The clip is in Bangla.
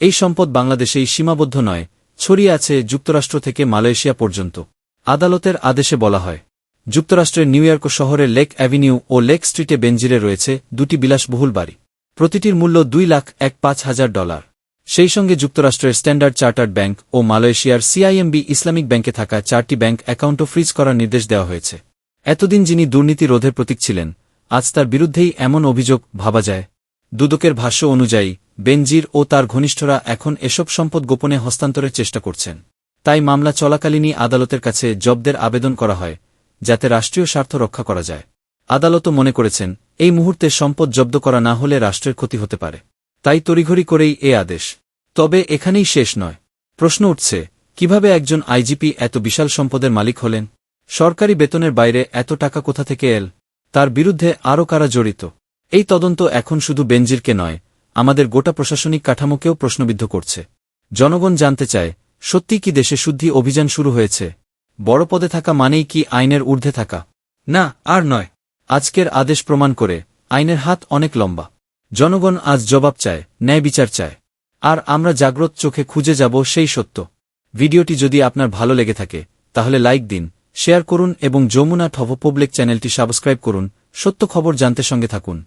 এই সম্পদ বাংলাদেশেই সীমাবদ্ধ নয়, ছড়িয়ে আছে যুক্তরাষ্ট্র থেকে মালয়েশিয়া পর্যন্ত, আদালতের আদেশে বলা হয়। যুক্তরাষ্ট্রের নিউ ইয়র্ক শহরের লেক অ্যাভিনিউ ও লেক স্ট্রিটে বেঞ্জিরে রয়েছে দুটি বিলাসবহুল বাড়ি। প্রতিটির মূল্য দুই লাখ এক পাঁচ হাজার ডলার। সেই সঙ্গে যুক্তরাষ্ট্রের স্ট্যান্ডার্ড চার্টার্ড ব্যাংক ও মালয়েশিয়ার সিআইএমবি ইসলামিক ব্যাংকে থাকা চারটি ব্যাংক অ্যাকাউন্টও ফ্রিজ করার নির্দেশ দেওয়া হয়েছে। এতদিন যিনি দুর্নীতি রোধের প্রতীক ছিলেন, আজ তার বিরুদ্ধেই এমন অভিযোগ ভাবা যায়। দুদকের ভাষ্য অনুযায়ী বেনজির ও তার ঘনিষ্ঠরা এখন এসব সম্পদ গোপনে হস্তান্তরের চেষ্টা করছেন। তাই মামলা চলাকালীনই আদালতের কাছে জব্দের আবেদন করা হয়, যাতে রাষ্ট্রীয় স্বার্থ রক্ষা করা যায়। আদালতও মনে করেছেন, এই মুহূর্তে সম্পদ জব্দ করা না হলে রাষ্ট্রের ক্ষতি হতে পারে। তাই তড়িঘড়ি করেই এ আদেশ। তবে এখানেই শেষ নয়। প্রশ্ন উঠছে, কীভাবে একজন আইজিপি এত বিশাল সম্পদের মালিক হলেন? সরকারি বেতনের বাইরে এত টাকা কোথা থেকে এল? তার বিরুদ্ধে আরও কারা জড়িত? এই তদন্ত এখন শুধু বেনজিরকে নয় আমাদের গোটা প্রশাসনিক কাঠামোকেও প্রশ্নবিদ্ধ করছে। জনগণ জানতে চায় সত্যি কি দেশে শুদ্ধি অভিযান শুরু হয়েছে? বড় পদে থাকা মানেই কি আইনের ঊর্ধ্বে থাকা? না, আর নয়। আজকের আদেশ প্রমাণ করে, আইনের হাত অনেক লম্বা। জনগণ আজ জবাব চায়, ন্যায় বিচার চায়। আর আমরা জাগ্রত চোখে খুঁজে যাব সেই সত্য। ভিডিওটি যদি আপনার ভালো লেগে থাকে, তাহলে লাইক দিন, শেয়ার করুন এবং যমুনা ঠভ পাবলিক চ্যানেলটি সাবস্ক্রাইব করুন, সত্য খবর জানতে সঙ্গে থাকুন।